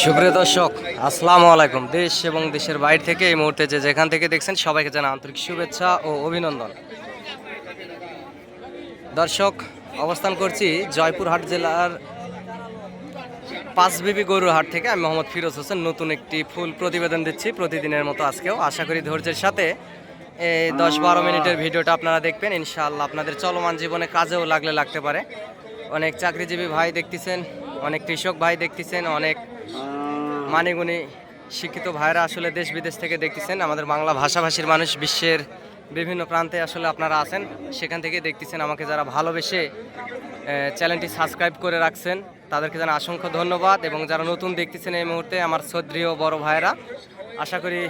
সুপ্রিয় দর্শক, আসসালামু আলাইকুম। দেশ এবং দেশের বাইরে থেকে এই মুহূর্তে যে যেখান থেকে দেখছেন, সবাইকে জানা আন্তরিক শুভেচ্ছা ও অভিনন্দন। দর্শক, অবস্থান করছি জয়পুরহাট জেলার পাঁচবিবি গরুর হাট থেকে। আমি মোহাম্মদ ফিরোজ হোসেন, নতুন একটি ফুল প্রতিবেদন দিচ্ছি প্রতিদিনের মতো আজকেও। আশা করি ধৈর্যের সাথে এই দশ বারো মিনিটের ভিডিওটা আপনারা দেখবেন। ইনশাআল্লাহ আপনাদের চলমান জীবনে কাজেও লাগলে লাগতে পারে। অনেক চাকরিজীবী ভাই দেখতেছেন অনেক কৃষক ভাই দেখতেছেন, অনেক মানিগুণী শিক্ষিত ভাইরা আসলে দেশ বিদেশ থেকে দেখতেছেন, আমাদের বাংলা ভাষাভাষীর মানুষ বিশ্বের বিভিন্ন প্রান্তে আসলে আপনারা আছেন, সেখান থেকে দেখতেছেন আমাকে যারা ভালোবেসে চ্যানেলটি সাবস্ক্রাইব করে রাখছেন, তাদেরকে যেন অসংখ্য ধন্যবাদ এবং যারা নতুন দেখতেছেন এই মুহূর্তে আমার শ্রদ্ধীয় বড় ভাইরা আশা করি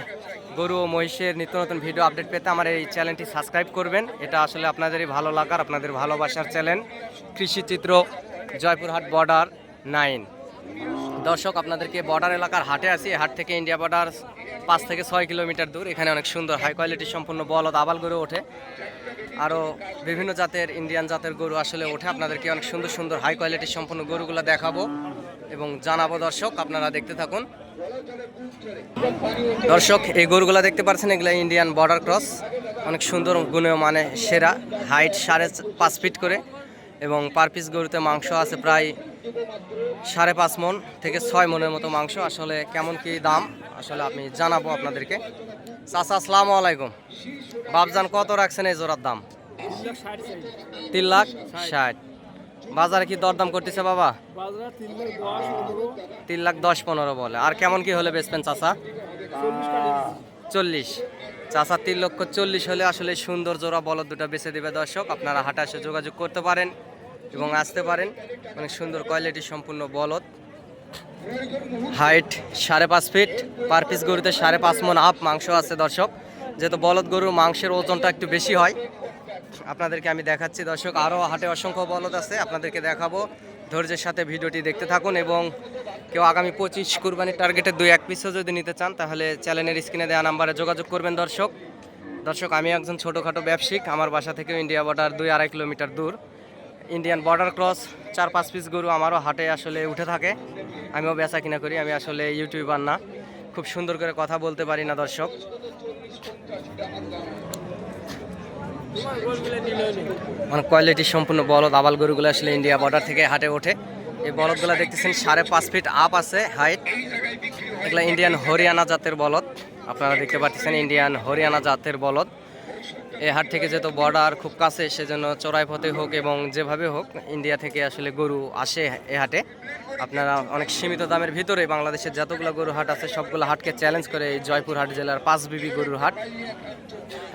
গরু ও মহিষের নিত্য নতুন ভিডিও আপডেট পেতে আমার এই চ্যানেলটি সাবস্ক্রাইব করবেন, এটা আসলে আপনাদেরই ভালো লাগার, আপনাদের ভালোবাসার channel, Krishichitra, Joypurhat border nine. দর্শক, আপনাদেরকে বর্ডার এলাকার হাটে আছি। হাট থেকে ইন্ডিয়া বর্ডার পাঁচ থেকে ছয় কিলোমিটার দূর। এখানে অনেক সুন্দর হাই কোয়ালিটি সম্পূর্ণ বলদ আবাল গরু ওঠে। আরও বিভিন্ন জাতের ইন্ডিয়ান জাতের গরু আসলে ওঠে। আপনাদেরকে অনেক সুন্দর সুন্দর হাই কোয়ালিটি সম্পূর্ণ গরুগুলো দেখাবো এবং জানাব দর্শক, আপনারা দেখতে থাকুন। দর্শক, এই গরুগুলো দেখতে পাচ্ছেন, এগুলো ইন্ডিয়ান বর্ডার ক্রস অনেক সুন্দর গুণেও মানে সেরা। হাইট সাড়ে পাঁচ ফিট করে। এবং পার পিস গরুতে মাংস আছে প্রায় সাড়ে পাঁচ মন থেকে ছয় মনের মতো মাংস। আসলে কেমন কি দাম, আসলে আমি জানাব আপনাদেরকে। চাচা, আসসালামু আলাইকুম। বাবজান কত রাখছেন এই জোড়ার দাম? তিন লাখ ষাট। বাজারে কি দরদাম করতেছে বাবা? তিন লাখ দশ পনেরো বলে। আর কেমন কি হলে বেচবেন চাচা? চল্লিশ। চাচা তিন লক্ষ চল্লিশ হলে আসলে সুন্দর জোড়া বলদ দুটো বেছে দেবে দর্শক। আপনারা হাটে এসে যোগাযোগ করতে পারেন এবং আসতে পারেন। অনেক সুন্দর কোয়ালিটি সম্পূর্ণ বলদ। হাইট সাড়ে পাঁচ ফিট পার পিস গরুতে সাড়ে পাঁচ মন আপ মাংস আছে দর্শক। যেহেতু বলদ গরুর মাংসের ওজনটা একটু বেশি হয়। আপনাদেরকে আমি দেখাচ্ছি দর্শক আরও হাটে অসংখ্য বলদ আছে। আপনাদেরকে দেখাবো ধৈর্যের সাথে ভিডিওটি দেখতে থাকুন এবং কেউ আগামী পঁচিশ কুরবানির টার্গেটে দুই, এক পিসও যদি নিতে চান, তাহলে চ্যানেলের স্ক্রিনে দেওয়া নাম্বারে যোগাযোগ করবেন দর্শক। দর্শক, আমি একজন ছোটোখাটো ব্যবসায়িক, আমার বাসা থেকেও ইন্ডিয়া বর্ডার দুই আড়াই কিলোমিটার দূর। ইন্ডিয়ান বর্ডার ক্রস চার, পাঁচ পিস গরু আমারও হাটে আসলে উঠে থাকে। আমিও বেচা কিনা করি, আমি আসলে ইউটিউবার না। খুব সুন্দর করে কথা বলতে পারি না দর্শক। মানে কোয়ালিটি সম্পূর্ণ বলদ, আবাল গরুগুলো আসলে ইন্ডিয়া বর্ডার থেকে হাটে ওঠে। এই বলদগুলো দেখতেছেন, সাড়ে পাঁচ ফিট আপ আছে হাইট এগুলো ইন্ডিয়ান হরিয়ানা জাতের বলদ, আপনারা দেখতে পাচ্ছেন ইন্ডিয়ান হরিয়ানা জাতের বলদ। এই হাট থেকে যেহেতু বর্ডার খুব কাছে, সেজন্য চড়াই পথে হোক এবং যেভাবে হোক ইন্ডিয়া থেকে আসলে গরু আসে এ হাটে। আপনারা অনেক সীমিত দামের ভিতরে বাংলাদেশের যতগুলো গরু হাট আছে, সবগুলো হাটকে চ্যালেঞ্জ করে এই জয়পুরহাট জেলার পাঁচ বিবি গরুর হাট।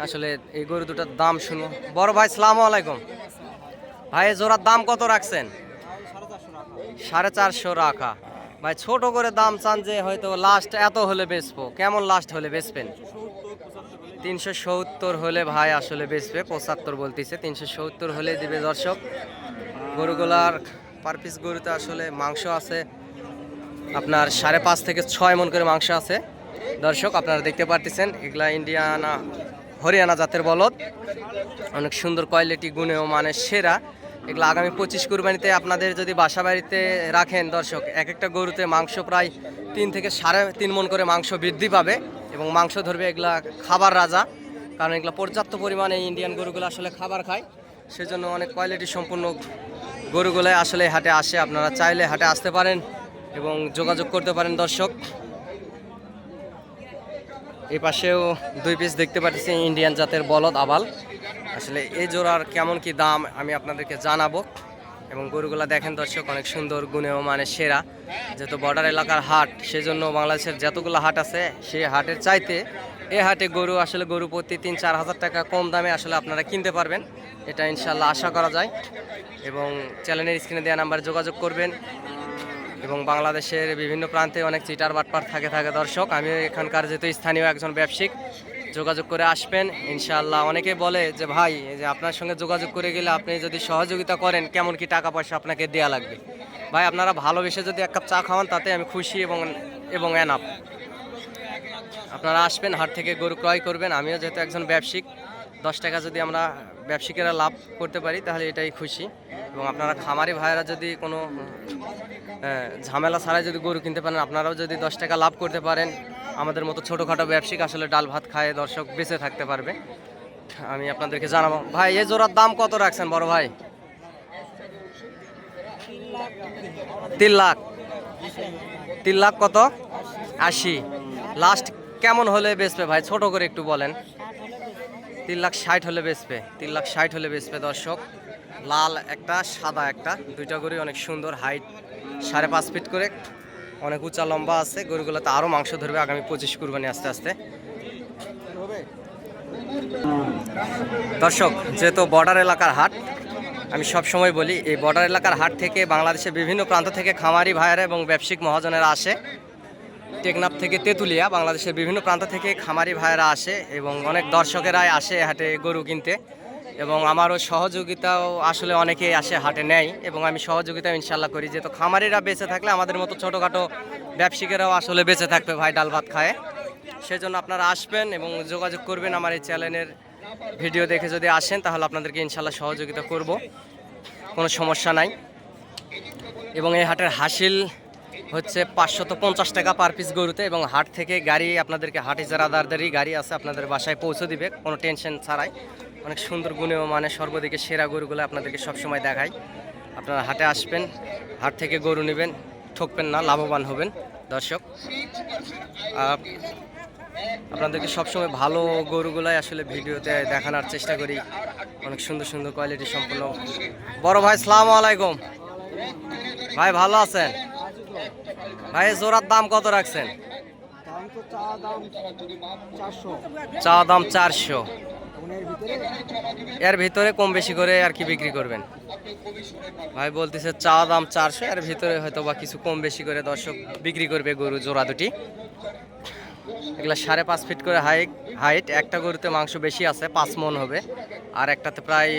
আসলে এই গরু দুটার দাম শুনো। বড় ভাই সালাম আলাইকুম। ভাই জোড়ার দাম কত রাখছেন? সাড়ে চারশো রাখা। ভাই, ছোট করে দাম চান যে হয়তো লাস্ট এত হলে বেচবো। কেমন লাস্ট হলে বেচবেন? তিনশো সত্তর হলে ভাই আসলে বেচবে, পঁচাত্তর বলতেছে, তিনশো সত্তর হলে দিবে দর্শক। গরুগুলার পার পিস গরুতে আসলে মাংস আছে, আপনার সাড়ে পাঁচ থেকে ছয় মন করে মাংস আছে। দর্শক, আপনারা দেখতে পারতেছেন, এগুলা ইন্ডিয়ানা, হরিয়ানা জাতের বলদ। অনেক সুন্দর কোয়ালিটি গুণেও মানে সেরা। এগুলো আগামী পঁচিশ কুরবানিতে আপনাদের যদি বাসা বাড়িতে রাখেন দর্শক, এক একটা গরুতে মাংস প্রায় তিন থেকে সাড়ে তিন মন করে মাংস বৃদ্ধি পাবে। এবং মাংস ধরবে এগুলা খাবার রাজা, কারণ এগুলো পর্যাপ্ত পরিমাণে ইন্ডিয়ান গরুগুলো আসলে খাবার খায়। সেজন্য অনেক কোয়ালিটি সম্পূর্ণ গরুগুলো আসলে হাটে আসে। আপনারা চাইলে হাটে আসতে পারেন এবং যোগাযোগ করতে পারেন দর্শক। এই পাশেও দুই পিস দেখতে পাচ্ছি ইন্ডিয়ান জাতের বলদ আবাল। আসলে এই জোড়ার কেমন কি দাম আমি আপনাদেরকে জানাব। এবং গরুগুলা দেখেন দর্শক, অনেক সুন্দর গুণেও মানে সেরা। যেহেতু বর্ডার এলাকার হাট, সেজন্য বাংলাদেশের যতগুলো হাট আছে, সেই হাটের চাইতে এ হাটে গরু আসলে গরু প্রতি তিন চার হাজার টাকা কম দামে আসলে আপনারা কিনতে পারবেন। এটা ইনশাল্লাহ আশা করা যায়। এবং চ্যানেলের স্ক্রিনে দেওয়া নাম্বারে যোগাযোগ করবেন। এবং বাংলাদেশের বিভিন্ন প্রান্তে অনেক চিটার বাটপার থাকে থাকে দর্শক। আমি এখানকার যেহেতু স্থানীয় একজন ব্যবসায়িক যোগাযোগ করে আসবেন। ইনশাআল্লাহ অনেকে বলে যে, ভাই যে আপনার সঙ্গে যোগাযোগ করে গেলে আপনি যদি সহযোগিতা করেন, কেমন কি টাকা পয়সা আপনাকে দেয়া লাগবে? ভাই, আপনারা ভালোবেসে যদি এক কাপ চা খাওয়ান, তাতে আমি খুশি এবং এবং এনাফ। আপনারা আসবেন, হাট থেকে গরু ক্রয় করবেন। আমিও যেহেতু একজন ব্যবসায়িক, দশ টাকা যদি আমরা ব্যবসায়িকেরা লাভ করতে পারি, তাহলে এটাই খুশি। এবং আপনারা খামারি ভাইয়েরা যদি কোনো ঝামেলা ছাড়াই যদি গরু কিনতে পারেন, আপনারাও যদি দশ টাকা লাভ করতে পারেন আমাদের মতো ছোটোখাটো ব্যবসায়িক আসলে ডাল ভাত খায় দর্শক বেঁচে থাকতে পারবে। আমি আপনাদেরকে জানাব। ভাই, এই জোড়ার দাম কত রাখছেন বড় ভাই? তিন লাখ। তিন লাখ কত? আশি। লাস্ট কেমন হলে বেচবে ভাই? ছোট করে একটু বলেন। তিন লাখ ষাট হলে বেচবে। তিন লাখ ষাট হলে বেচবে দর্শক। লাল একটা, সাদা একটা, দুইটা গরু অনেক সুন্দর হাইট সাড়ে পাঁচ ফিট করে। অনেক উঁচা, লম্বা আছে, গরুগুলোতে আরও মাংস ধরবে আগামী পঁচিশ কুরবানি আস্তে আস্তে। দর্শক, যেহেতু বর্ডার এলাকার হাট, আমি সব সময় বলি, এই বর্ডার এলাকার হাট থেকে বাংলাদেশের বিভিন্ন প্রান্ত থেকে খামারি ভাইয়েরা এবং ব্যবসায়িক মহাজনেরা আসে। টেকনাফ থেকে তেঁতুলিয়া, বাংলাদেশের বিভিন্ন প্রান্ত থেকে খামারি ভাইয়েরা আসে এবং অনেক দর্শকেরাই আসে হাটে গরু কিনতে। এবং আমারও সহযোগিতাও আসলে অনেকেই আসে হাটে নেয় এবং আমি সহযোগিতা ইনশাল্লাহ করি। যেহেতু খামারিরা বেঁচে থাকলে আমাদের মতো ছোটোখাটো ব্যবসায়িকেরাও আসলে বেঁচে থাকবে ভাই ডাল ভাত খায়। সেজন্য আপনারা আসবেন এবং যোগাযোগ করবেন আমার এই চ্যানেলের ভিডিও দেখে যদি আসেন তাহলে আপনাদেরকে ইনশাল্লাহ সহযোগিতা করব। কোনো সমস্যা নাই। এবং এই হাটের হাসিল হচ্ছে পাঁচশত পঞ্চাশ টাকা পার পিস গরুতে এবং হাট থেকে গাড়ি আপনাদেরকে, হাট ইজারাদারদেরই গাড়ি আছে আপনাদের বাসায় পৌঁছে দিবে, কোনো টেনশন ছাড়াই। অনেক সুন্দর গুণেও মানে সর্বদিকে সেরা গরুগুলো আপনাদেরকে সবসময় দেখাই। আপনারা হাটে আসবেন, হাট থেকে গরু নেবেন, ঠকবেন না, লাভবান হবেন। দর্শক আপনাদেরকে সবসময় ভালো গরুগুলাই আসলে ভিডিওতে দেখানোর চেষ্টা করি। অনেক সুন্দর সুন্দর কোয়ালিটি সম্পূর্ণ বড় ভাই, সালাম আলাইকুম। ভাই, ভালো আছেন? ভাই জোড়ার দাম কত রাখছেন? চা দাম চারশো। এর ভিতরে কম বেশি করে আর কি বিক্রি করবেন? ভাই, বলতেছে চা দাম চারশো, এর ভিতরে হয়তো বা কিছু কম বেশি করে দর্শক বিক্রি করবে গরু জোড়া দুটি। এগুলা সাড়ে পাঁচ ফিট করে হাইট হাইট একটা গরুতে মাংস বেশি আছে, পাঁচ মন হবে। আর একটাতে প্রায়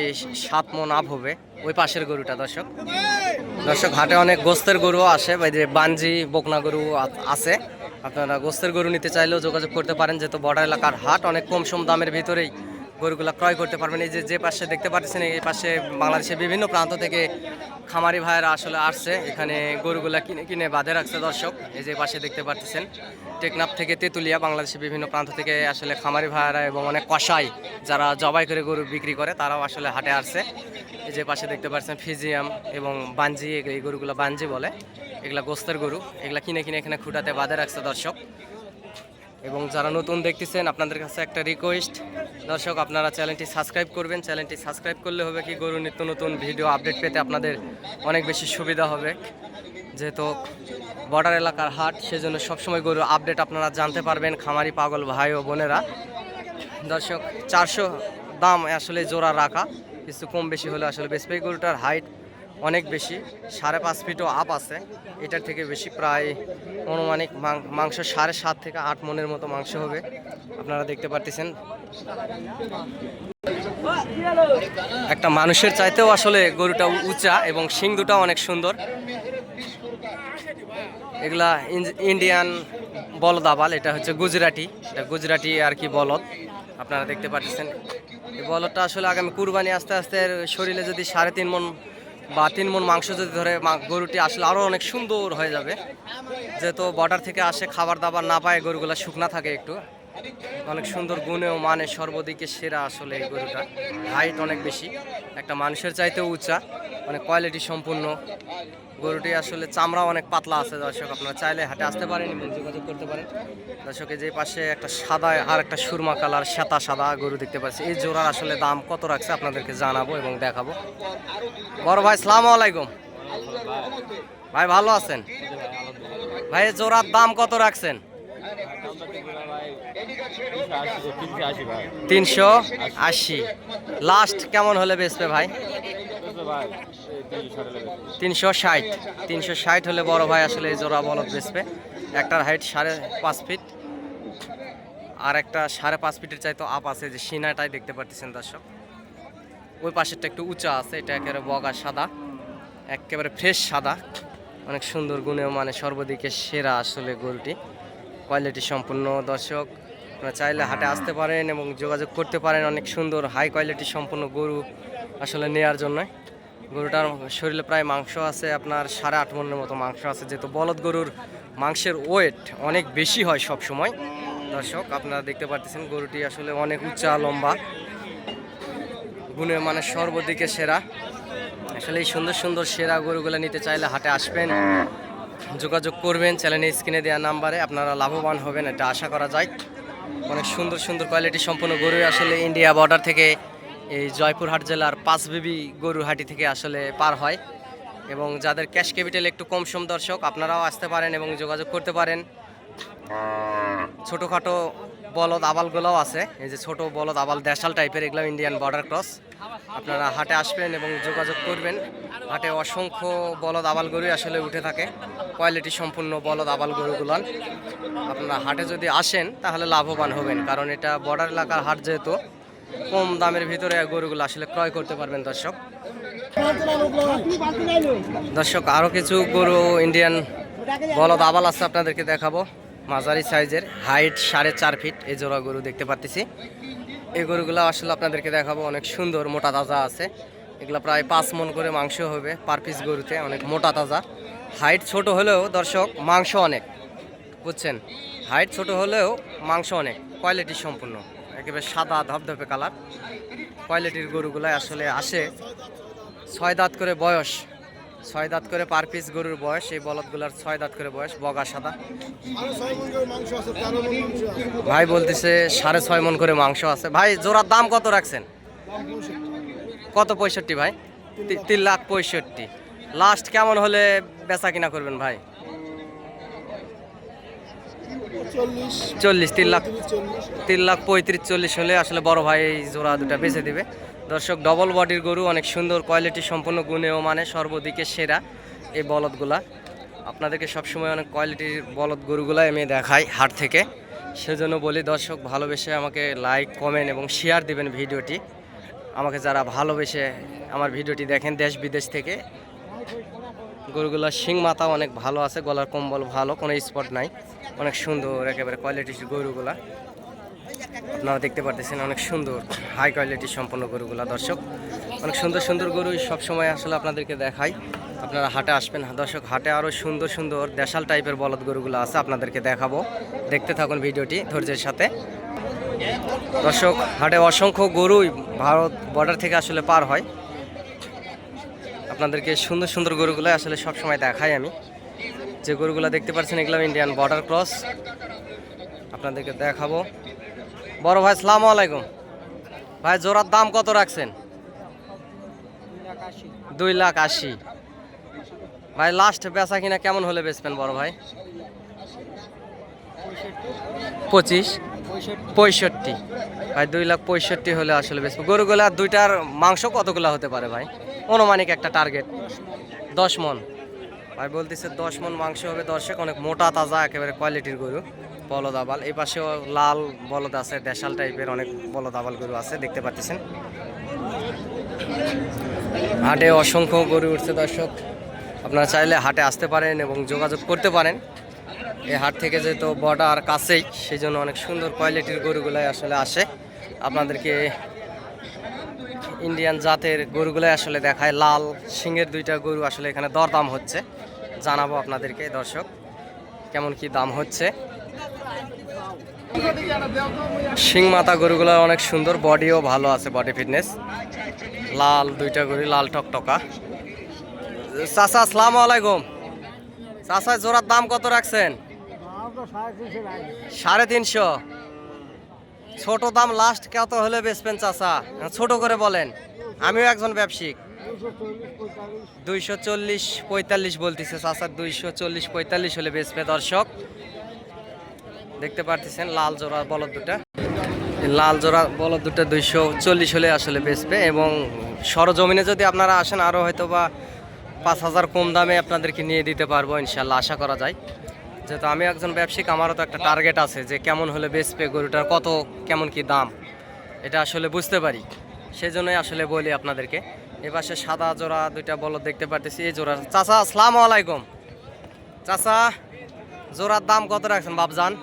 সাত মন আপ হবে। ওই পাশের গরুটা, দর্শক। দর্শক, হাটে অনেক গোস্তের গরুও আসে। বা এই যে বাঞ্জি বকনা গরু আছে। আপনারা গোস্তের গরু নিতে চাইলেও যোগাযোগ করতে পারেন, যেহেতু বর্ডার এলাকার হাট, অনেক কম সম দামের ভিতরেই গরুগুলা ক্রয় করতে পারবেন। এই যে যে পাশে দেখতে পাচ্ছেন, এই পাশে বাংলাদেশের বিভিন্ন প্রান্ত থেকে খামারি ভাইয়েরা আসলে আসছে। এখানে গরুগুলা কিনে কিনে বাঁধে রাখছে দর্শক। এই যে পাশে দেখতে পাচ্ছেন, টেকনাফ থেকে তেঁতুলিয়া বাংলাদেশের বিভিন্ন প্রান্ত থেকে আসলে খামারি ভাইয়েরা এবং অনেক কষাই যারা জবাই করে গরু বিক্রি করে, তারাও আসলে হাটে আসছে। এই যে পাশে দেখতে পাচ্ছেন, ফিজিয়াম এবং বাঞ্জি এই গরুগুলো বাঞ্জি বলে। এগুলা গোস্তের গরু। এগুলা কিনে কিনে এখানে খুঁটাতে বাঁধে রাখছে দর্শক। এবং যারা নতুন দেখতেছেন, আপনাদের কাছে একটা রিকোয়েস্ট দর্শক, আপনারা চ্যানেলটি সাবস্ক্রাইব করবেন। চ্যানেলটি সাবস্ক্রাইব করলে হবে কি গরু নিত্য নতুন ভিডিও আপডেট পেতে আপনাদের অনেক বেশি সুবিধা হবে। যেহেতু বর্ডার এলাকার হাট, সেজন্য সবসময় গরু আপডেট আপনারা জানতে পারবেন, খামারি পাগল ভাই ও বোনেরা। দর্শক, চারশো দাম আসলে জোড়া রাখা, কিছু কম বেশি হলে আসলে বেসপাই গরুটার হাইট। অনেক বেশি, সাড়ে পাঁচ ফিটও আপ আছে। এটার থেকে বেশি প্রায় অনুমানিক মাংস সাড়ে সাত থেকে আট মনের মতো মাংস হবে। আপনারা দেখতে পারতেছেন। একটা মানুষের চাইতেও আসলে গরুটা উঁচা এবং শিং দুটাও অনেক সুন্দর। এগুলা ইন- ইন্ডিয়ান বলদ আবাল, এটা হচ্ছে গুজরাটি। এটা গুজরাটি আর কি বলদ, আপনারা দেখতে পাচ্ছেন এই বলদটা আসলে আগামী কুরবানি আস্তে আস্তে শরীরে যদি সাড়ে তিন মন বা তিন মন মাংস যদি ধরে গরুটি আসলে আরও অনেক সুন্দর হয়ে যাবে। যেহেতু বর্ডার থেকে আসে, খাবার দাবার না পায়, গরুগুলো শুকনা থাকে একটু। অনেক সুন্দর গুণেও মানে সর্বদিকে সেরা আসলে এই গরুটা। হাইট অনেক বেশি, একটা মানুষের চাইতেও উঁচা অনেক কোয়ালিটি সম্পূর্ণ। গরুটি আসলে চামড়া অনেক পাতলা আছে, দর্শক আপনারা চাইলে হাটে আসতে পারেন, এবং যোগাযোগ করতে পারেন। দর্শকের যে পাশে একটা সাদা আর একটা সুরমা কালার সাদা সাদা গরু দেখতে পাচ্ছি। এই জোড়ার আসলে দাম কত রাখছে আপনাদেরকে জানাব এবং দেখাবো। বড় ভাই সালাম আলাইকুম। ভাই, ভালো আছেন? ভাই জোড়ার দাম কত রাখছেন? তিনশো আশি। লাস্ট কেমন হলে বেচবে ভাই? তিনশো ষাট। তিনশো ষাট হলে বড় ভাই আসলে এই জোড়া বলদ বেচবে। একটার হাইট সাড়ে পাঁচ ফিট আর একটা সাড়ে পাঁচ ফিটের চাইতো আপ আছে যে সিনাটাই দেখতে পারতেছেন দর্শক। ওই পাশেরটা একটু উঁচা আছে, এটা একেবারে বগা সাদা, একেবারে ফ্রেশ সাদা। অনেক সুন্দর গুণেও মানে সর্বদিকে সেরা আসলে গরুটি কোয়ালিটি সম্পূর্ণ দর্শক। আপনারা চাইলে হাটে আসতে পারেন এবং যোগাযোগ করতে পারেন। অনেক সুন্দর, হাই কোয়ালিটি সম্পূর্ণ গরু আসলে নেয়ার জন্য। গরুটার শরীরে প্রায় মাংস আছে, আপনার সাড়ে আট মনের মতো মাংস আছে। যেহেতু বলদ গরুর মাংসের ওয়েট অনেক বেশি হয় সব সময় দর্শক, আপনারা দেখতে পারতেছেন গরুটি আসলে অনেক উঁচা, লম্বা। গুণে মানে সর্বদিকে সেরা। আসলে এই সুন্দর সুন্দর সেরা গরুগুলো নিতে চাইলে হাটে আসবেন। যোগাযোগ করবেন চ্যানেলে স্ক্রিনে দেওয়া নাম্বারে আপনারা লাভবান হবেন, এটা আশা করা যায়। অনেক সুন্দর সুন্দর কোয়ালিটি সম্পন্ন গরু আসলে ইন্ডিয়া বর্ডার থেকে এই জয়পুরহাট জেলার পাঁচ বিবি গরুরহাটি থেকে আসলে পার হয়। এবং যাদের ক্যাশ ক্যাপিটাল একটু কম সম দর্শক, আপনারাও আসতে পারেন এবং যোগাযোগ করতে পারেন। ছোটোখাটো বলদ আবালগুলোও আছে, এই যে ছোট বলদ আবাল দেশাল টাইপের এগুলো ইন্ডিয়ান বর্ডার ক্রস আপনারা হাটে আসবেন এবং যোগাযোগ করবেন। হাটে অসংখ্য বলদ আবাল গরুই আসলে উঠে থাকে। কোয়ালিটি সম্পূর্ণ বলদ আবাল গরুগুলান আপনারা হাটে যদি আসেন, তাহলে লাভবান হবেন। কারণ এটা বর্ডার এলাকার হাট যেহেতু, কম দামের ভিতরে গরুগুলো আসলে ক্রয় করতে পারবেন দর্শক। দর্শক আরও কিছু গরু ইন্ডিয়ান বলদ আবাল আছে আপনাদেরকে দেখাবো। মাঝারি সাইজের হাইট সাড়ে চার ফিট এই জোড়া গরু দেখতে পারতেছি। এই গরুগুলো আসলে আপনাদেরকে দেখাবো, অনেক সুন্দর মোটা তাজা আছে। এগুলো প্রায় পাঁচ মন করে মাংস হবে পার পিস গরুতে, অনেক মোটা তাজা। হাইট ছোট হলেও দর্শক মাংস অনেক, বুঝছেন? হাইট ছোট হলেও মাংস অনেক, কোয়ালিটি সম্পূর্ণ। একেবারে সাদা ধপধপে কালার। কোয়ালিটির গরুগুলাই আসলে আসে ছয় দাঁত করে বয়স। ছয় দাঁত করে পার পিস গরুর বয়স, এই বলদগুলার ছয় দাঁত করে বয়স, বগা সাদা। ভাই বলতেছে সাড়ে ছয় মন করে মাংস আছে। ভাই, জোড়ার দাম কত রাখছেন? কত পঁয়ষট্টি ভাই? তিন লাখ পঁয়ষট্টি। লাস্ট কেমন হলে বেচা কিনা করবেন ভাই? চল্লিশ তিন লাখ তিন লাখ পঁয়ত্রিশ চল্লিশ হলে আসলে বড় ভাই এই জোড়া দুটা বেচে দিবে। দর্শক ডবল বডির গরু অনেক সুন্দর কোয়ালিটি সম্পন্ন গুণেও মানে সর্বদিকে সেরা এই বলদগুলা। আপনাদেরকে সবসময় অনেক কোয়ালিটির বলদ গরুগুলাই আমি দেখাই হাট থেকে। সেজন্য বলি দর্শক ভালোবেসে আমাকে লাইক কমেন্ট এবং শেয়ার দিবেন ভিডিওটি। আমাকে যারা ভালোবেসে আমার ভিডিওটি দেখেন দেশ বিদেশ থেকে গরুগুলোর শিং মাথা অনেক ভালো আছে গলার কম্বল ভালো কোনো স্পট নাই। অনেক সুন্দর একেবারে কোয়ালিটির গরুগুলা। আপনারা দেখতে পারতেছেন অনেক সুন্দর হাই কোয়ালিটি সম্পন্ন গরুগুলা, দর্শক। অনেক সুন্দর সুন্দর গরু সবসময় আসলে আপনাদেরকে দেখাই। আপনারা হাটে আসবেন, দর্শক, হাটে আরও সুন্দর সুন্দর দেশাল টাইপের বলদ গরুগুলো আছে, আপনাদেরকে দেখাবো। দেখতে থাকুন ভিডিওটি ধৈর্যের সাথে। দর্শক, হাটে অসংখ্য গরুই ভারত বর্ডার থেকে আসলে পার হয়। আপনাদেরকে সুন্দর সুন্দর গরুগুলো আসলে সবসময় দেখাই আমি। যে গরুগুলো দেখতে পাচ্ছেন, এগুলো ইন্ডিয়ান বর্ডার ক্রস আপনাদেরকে দেখাবো। বড় ভাই সালাম আলাইকুম। ভাই, জোড়ার দাম কত রাখছেন? দুই লাখ আশি। ভাই লাস্ট বেচা কিনা কেমন হলে বেচবেন বড় ভাই? পঁচিশ। পঁয়ষট্টি। ভাই, দুই লাখ পঁয়ষট্টি হলে আসলে বেচবো। গরুগুলা দুইটার মাংস কতগুলো হতে পারে ভাই? অনুমানিক একটা টার্গেট দশ মন। ভাই বলতেছে দশ মন মাংস হবে দর্শক অনেক মোটা তাজা, একেবারে কোয়ালিটির গরু, বলদ আবাল। এই পাশেও লাল বলদ আছে, দেশাল টাইপের অনেক বলদ আবাল গরু আছে, দেখতে পাচ্ছেন। হাটে অসংখ্য গরু উঠছে দর্শক। আপনারা চাইলে হাটে আসতে পারেন এবং যোগাযোগ করতে পারেন। এই হাট থেকে যেহেতু বর্ডার কাছেই সেই জন্য অনেক সুন্দর কোয়ালিটির গরুগুলাই আসলে আসে। আপনাদেরকে ইন্ডিয়ান জাতের গরুগুলাই আসলে দেখায়। লাল সিংয়ের দুইটা গরু আসলে এখানে দরদাম হচ্ছে। জানাব আপনাদেরকে, দর্শক, কেমন কি দাম হচ্ছে। শিং মাথা গরুগুলো অনেক সুন্দর, বডিও ভালো আছে, বডি ফিটনেস। লাল, দুইটা গরু, লাল টকটকা। চাচা, আসসালামু আলাইকুম। চাচা, জোড়ার দাম কত রাখছেন? সাড়ে তিনশো। ছোট দাম লাস্ট কত হলে বেচবেন চাচা? ছোট করে বলেন। আমিও একজন ব্যবসায়িক। দুইশো চল্লিশ পঁয়তাল্লিশ বলতেছে চাচা দুইশো চল্লিশ পঁয়তাল্লিশ হলে বেচবে দর্শক। দেখতে পারতেছেন লাল জোড়া বলদ দুটা। লাল জোড়া বলদ দুটা দুইশো চল্লিশ হলে আসলে বেচবে এবং সরজমিনে যদি আপনারা আসেন আরও হয়তো বা পাঁচ হাজার কম দামে আপনাদেরকে নিয়ে দিতে পারব ইনশাল্লাহ আশা করা যায়। যেহেতু আমি একজন ব্যবসায়িক, আমারও তো একটা টার্গেট আছে যে কেমন হলে বেচবে গরুটার, কত, কেমন কি দাম, এটা আসলে বুঝতে পারি। সেই জন্যই আসলে বলি আপনাদেরকে। এপাশে সাদা জোড়া দুইটা বলদ দেখতে পারতেছি, এই জোড়া চাচা, আসসালামু আলাইকুম। চাচা, জোড়ার দাম কত রাখছেন বাবজান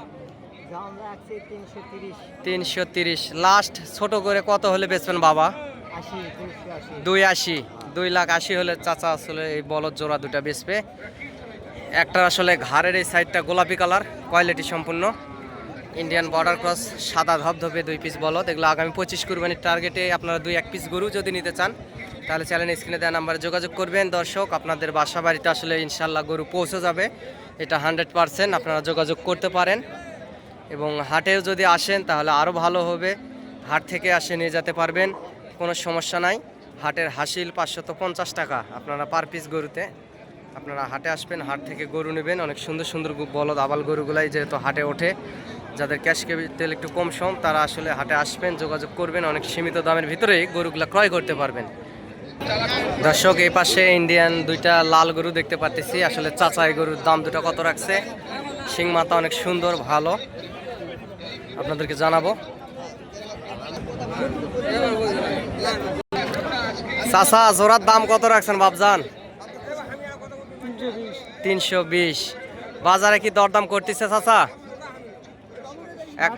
তিনশো তিরিশ। লাস্ট ছোট করে কত হলে বেচবেন বাবা? দুই আশি। দুই লাখ আশি হলে চাচা আসলে এই বলদ জোড়া দুটা বেচবে। একটা আসলে ঘাড়ের এই সাইডটা গোলাপি কালার, কোয়ালিটি সম্পূর্ণ। ইন্ডিয়ান বর্ডার ক্রস, সাদা ধবধবে দুই পিস বলদ। এগুলো আগামী পঁচিশ কুরবানির টার্গেটে আপনারা দুই এক পিস গরু যদি নিতে চান তাহলে চ্যানেল স্ক্রিনে দেওয়া নাম্বারে যোগাযোগ করবেন। দর্শক, আপনাদের বাসা বাড়িতে আসলে ইনশাল্লাহ গরু পৌঁছে যাবে। এটা হান্ড্রেড পারসেন্ট আপনারা যোগাযোগ করতে পারেন। এবং হাটেও যদি আসেন তাহলে আরও ভালো হবে। হাট থেকে আসে নিয়ে যেতে পারবেন, কোনো সমস্যা নাই। হাটের হাসিল পাঁচশত পঞ্চাশ টাকা আপনারা পার পিস গরুতে। আপনারা হাটে আসবেন, হাট থেকে গরু নেবেন। অনেক সুন্দর সুন্দর বলদ আবাল গরুগুলাই যেহেতু হাটে ওঠে। যাদের ক্যাশ তেল একটু কম সম, তারা আসলে হাটে আসবেন, যোগাযোগ করবেন। অনেক সীমিত দামের ভিতরেই গরুগুলো ক্রয় করতে পারবেন। দর্শক, এই পাশে ইন্ডিয়ান দুইটা লাল গরু দেখতে পাচ্ছি আসলে চাচাই গরুর দাম দুটো কত রাখছে? শিং মাথা অনেক সুন্দর, ভালো। আপনাদেরকে জানাব। চাচা, জোড়ার দাম কত রাখছেন বাবজান তিনশো বিশ। বাজারে কি দরদাম করতেছে চাচা? এক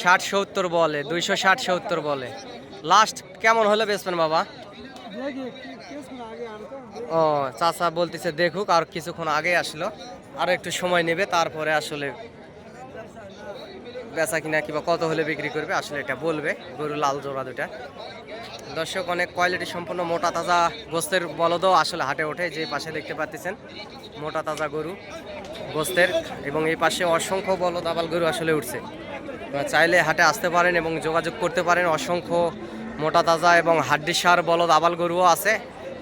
ষাট সত্তর বলে, দুইশো ষাট সত্তর বলে। লাস্ট কেমন হলে বেচবেন বাবা? ও, চাচা বলতেছে দেখুক আর কিছুক্ষণ আগে আসলো। আর একটু সময় নেবে, তারপরে আসলে বেচা কিনা কিংবা কত হলে বিক্রি করবে, আসলে এটা বলবে, গরু লাল জোড়া দুটা দর্শক, অনেক কোয়ালিটি সম্পন্ন মোটা তাজা গোস্তের বলদও আসলে হাটে ওঠে, যে পাশে দেখতে পাচ্ছেন, মোটা তাজা গরু গোস্তের, এবং এই পাশে অসংখ্য বলদ আবাল গরু আসলে উঠছে। চাইলে হাটে আসতে পারেন এবং যোগাযোগ করতে পারেন অসংখ্য মোটা তাজা এবং হাড্ডি সার বলদ আবাল গরুও আছে।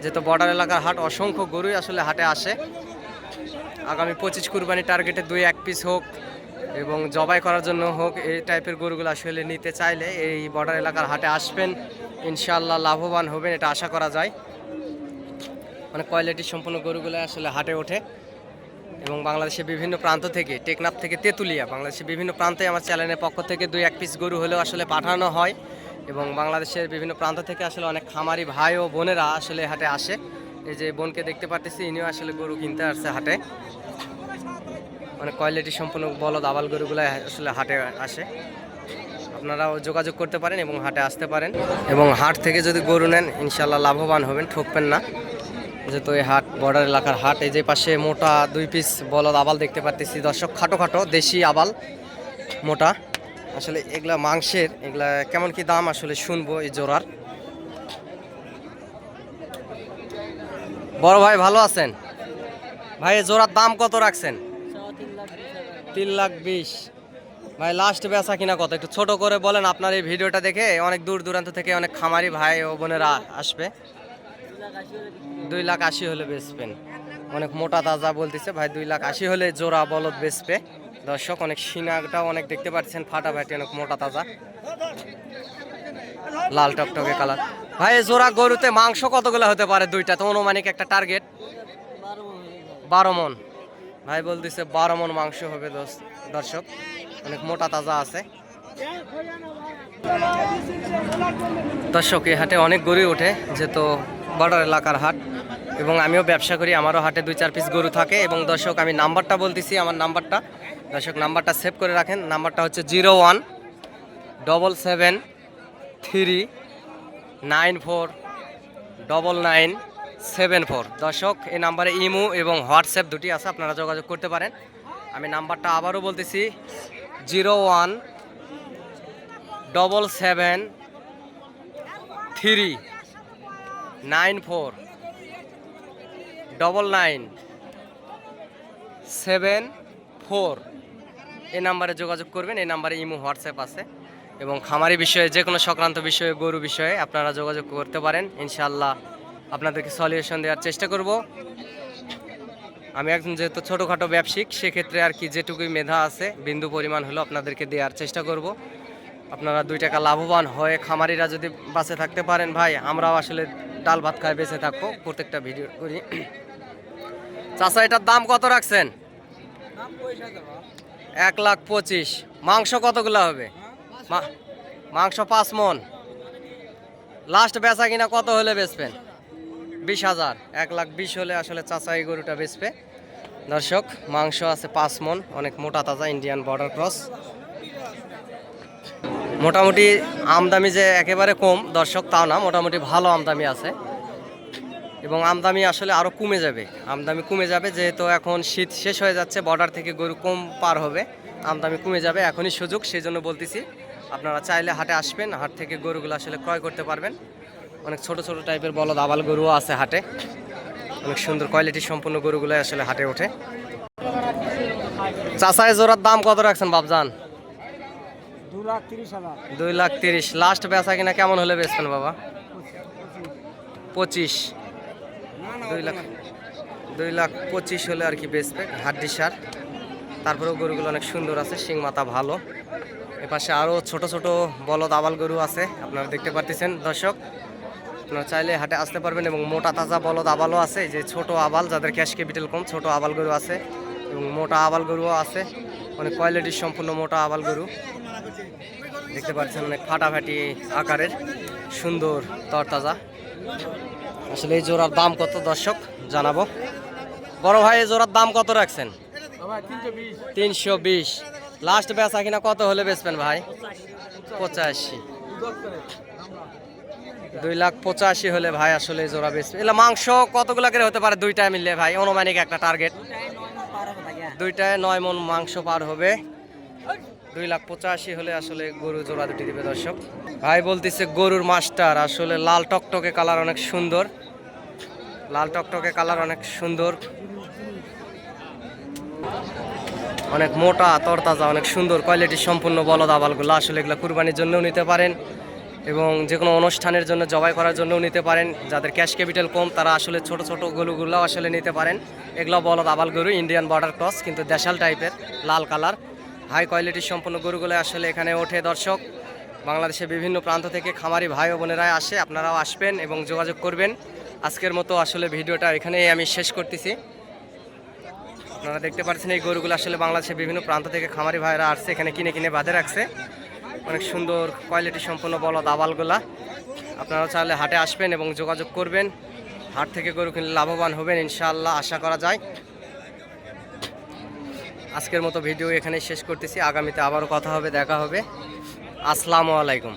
যেহেতু বর্ডার এলাকার হাট অসংখ্য গরুই আসলে হাটে আসে। আগামী পঁচিশ কুরবানি টার্গেটে দুই, এক পিস হোক এবং জবাই করার জন্য হোক, এই টাইপের গরুগুলো আসলে নিতে চাইলে এই বর্ডার এলাকার হাটে আসবেন। ইনশাল্লাহ লাভবান হবেন, এটা আশা করা যায়। মানে কোয়ালিটি সম্পূর্ণ গরুগুলো আসলে হাটে ওঠে। এবং বাংলাদেশের বিভিন্ন প্রান্ত থেকে, টেকনাফ থেকে তেঁতুলিয়া, বাংলাদেশের বিভিন্ন প্রান্তে আমার চ্যানেলের পক্ষ থেকে দুই, এক পিস গরু হলেও আসলে পাঠানো হয়। এবং বাংলাদেশের বিভিন্ন প্রান্ত থেকে আসলে অনেক খামারি ভাই ও বোনেরা আসলে হাটে আসে। এই যে বোনকে দেখতে পারতেছি, ইনিও আসলে গরু কিনতে আসছে হাটে। মানে কোয়ালিটি সম্পূর্ণ বলদ, আবাল গরুগুলো আসলে হাটে আসে। আপনারাও যোগাযোগ করতে পারেন এবং হাটে আসতে পারেন। এবং হাট থেকে যদি গরু নেন ইনশাল্লাহ লাভবান হবেন, ঠকবেন না। যেহেতু এই হাট বর্ডার এলাকার হাট, এই যে পাশে মোটা দুই পিস বলদ, আবাল দেখতে পাচ্ছি দর্শক, খাটো খাটো, দেশি আবাল, মোটা। আসলে এগুলা মাংসের, এগুলা কেমন কি দাম আসলে শুনব এই জোড়ার? বড় ভাই ভালো আছেন? ভাই জোড়ার দাম কত রাখছেন? তিন লাখ বিশ। ভাই লাস্ট বেচা কিনা কত? একটু ছোট করে বলেন আপনার এই ভিডিওটা দেখে। অনেক দূর দূরান্ত থেকে অনেক খামারি ভাই ও বোনেরা আসবে। দুই লাখ আশি হলে বেচবেন। অনেক মোটা তাজা বলতেছে, ভাই, দুই লাখ আশি হলে জোড়া বলদ বেচবে। দর্শক, অনেক সিনাটাও অনেক দেখতে পাচ্ছেন ফাটাফাটি অনেক মোটা তাজা। লাল টকটকে কালার। ভাই, জোড়া গরুতে মাংস কতগুলো হতে পারে দুইটা? তো অনুমানিক একটা টার্গেট। বারো মন। ভাই বলতেছে বারো মন মাংস হবে দর্শক, অনেক মোটা তাজা আছে। দর্শক, এই হাটে অনেক গরু ওঠে, যেহেতু বর্ডার এলাকার হাট, এবং আমিও ব্যবসা করি, আমারও হাটে দুই চার পিস গরু থাকে, এবং দর্শক, আমি নাম্বারটা বলতেছি, আমার নাম্বারটা। দর্শক, নাম্বারটা সেভ করে রাখেন। নাম্বারটা হচ্ছে zero one double seven three nine four double nine seven four. দর্শক, এই নাম্বারে ইমো এবং হোয়াটসঅ্যাপ দুটি আছে, আপনারা যোগাযোগ করতে পারেন। আমি নাম্বারটা আবারও বলতেছি, zero one double seven three nine four double nine seven four. এই নাম্বারে যোগাযোগ করবেন, এই নাম্বারে ইমো, হোয়াটসঅ্যাপ আছে। এবং খামারি বিষয়ে যে কোনো সংক্রান্ত বিষয়ে, গরু বিষয়ে আপনারা যোগাযোগ করতে পারেন। ইনশাল্লাহ আপনাদেরকে সলিউশন দেওয়ার চেষ্টা করব। আমি একজন যেহেতু ছোটোখাটো ব্যবসায়িক, সেক্ষেত্রে আর কি যেটুকুই মেধা আছে, বিন্দু পরিমাণ হলো আপনাদেরকে দেওয়ার চেষ্টা করব। আপনারা দুই টাকা লাভবান হয়ে খামারিরা যদি বাঁচে থাকতে পারেন ভাই, আমরাও আসলে ডাল ভাত খায় বেঁচে থাকব প্রত্যেকটা ভিডিও করি। চাচা, এটার দাম কত রাখছেন? এক লাখ পঁচিশ। মাংস কতগুলো হবে? মাংস পাঁচ মন। লাস্ট বেচা কিনা কত হলে বেচবেন? বিশ হাজার। এক লাখ বিশ হলে আসলে চাচা এই গরুটা বেচবে। দর্শক, মাংস আছে পাঁচ মন, অনেক মোটা তাজা ইন্ডিয়ান বর্ডার ক্রস মোটামুটি আমদামি যে একেবারে কম, দর্শক, তাও না, মোটামুটি ভালো আমদামি আছে। এবং আমদামি আসলে আরও কমে যাবে। আমদামি কমে যাবে যেহেতু এখন শীত শেষ হয়ে যাচ্ছে বর্ডার থেকে গরু কম পার হবে। আমদামি কমে যাবে, এখনই সুযোগ সেই জন্য বলতেছি, আপনারা চাইলে হাটে আসবেন, হাট থেকে গরুগুলো আসলে ক্রয় করতে পারবেন। অনেক ছোট ছোট টাইপের বলদ, আবাল গরুও আছে হাটে। অনেক সুন্দর কোয়ালিটি সম্পন্ন গরুগুলো আসলে হাটে ওঠে। চাষায় জোড়ার দাম কত রাখছেন বাবজান দুই লাখ তিরিশ লাস্ট বেচা কিনা কেমন হলে বেচবেন বাবা? পঁচিশ। দুই লাখ দুই লাখ পঁচিশ হলে আর কি বেচবে হাড্ডি সার তারপরেও গরুগুলো অনেক সুন্দর আছে, শিং মাথা ভালো। এপাশে আরও ছোট ছোট বলদ আবাল গরু আছে, আপনারা দেখতে পারতেছেন। দর্শক, আপনারা চাইলে হাটে আসতে পারবেন এবং মোটা তাজা বলদ আবালও আছে যে ছোট আবাল, যাদের ক্যাশ ক্যাপিটাল কম, ছোট আবাল গরু আছে এবং মোটা আবাল গরুও আছে। অনেক কোয়ালিটির সম্পূর্ণ মোটা আবাল গরু। দেখতে পাচ্ছেন অনেক ফাটাফাটি আকারের, সুন্দর, তরতাজা। আসলে এই জোড়ার দাম কত দর্শক? জানাব। বড় ভাই, এই জোড়ার দাম কত রাখছেন? তিনশো বিশ। লাস্ট বেচা কিনা কত হলে বেচবেন ভাই? পঁচাশি। দুই লাখ পঁচাশি হলে ভাই আসলে জোড়া বেচবে। এগুলো মাংস কতগুলো করে হতে পারে? দুইটায় মিললে ভাই, অনুমানিক একটা টার্গেট দুইটায় নয় মন মাংস পার হবে। দুই লাখ পঁচাশি হলে আসলে গরু জোড়া দুটি দিবে দর্শক। ভাই বলতেছে গরুর মাস্টার, আসলে লাল টকটকে কালার অনেক সুন্দর। লাল টকটকে কালার অনেক সুন্দর। অনেক মোটা, তরতাজা, অনেক সুন্দর কোয়ালিটি সম্পূর্ণ বলদ আবালগুলো। আসলে এগুলো কুরবানির জন্যও নিতে পারেন এবং যে কোনো অনুষ্ঠানের জন্য জবাই করার জন্যও নিতে পারেন। যাদের ক্যাশ ক্যাপিটাল কম, তারা আসলে ছোট ছোট গরুগুলো আসলে নিতে পারেন। এগুলো বলদ আবাল গরু ইন্ডিয়ান বর্ডার ক্রস কিন্তু দেশাল টাইপের লাল কালার হাই কোয়ালিটি সম্পূর্ণ গরুগুলো আসলে এখানে ওঠে দর্শক। বাংলাদেশের বিভিন্ন প্রান্ত থেকে খামারি ভাই ও বোনেরাই আসে, আপনারাও আসবেন এবং যোগাযোগ করবেন। আজকের মতো আসলে ভিডিওটা এখানেই আমি শেষ করতেছি। আপনারা দেখতে পাচ্ছেন এই গরুগুলো আসলে বাংলাদেশের বিভিন্ন প্রান্ত থেকে খামারি ভাইরা আসছে, এখানে কিনে কিনে বাঁধে রাখছে। অনেক সুন্দর কোয়ালিটি সম্পন্ন বলদ আবালগুলা আপনারা চাইলে হাটে আসবেন এবং যোগাযোগ করবেন। হাট থেকে গরু কিনলে লাভবান হবেন ইনশাআল্লাহ, আশা করা যায়। আজকের মতো ভিডিও এখানে শেষ করতেছি। আগামীতে আবারও কথা হবে, দেখা হবে। আসসালামু আলাইকুম।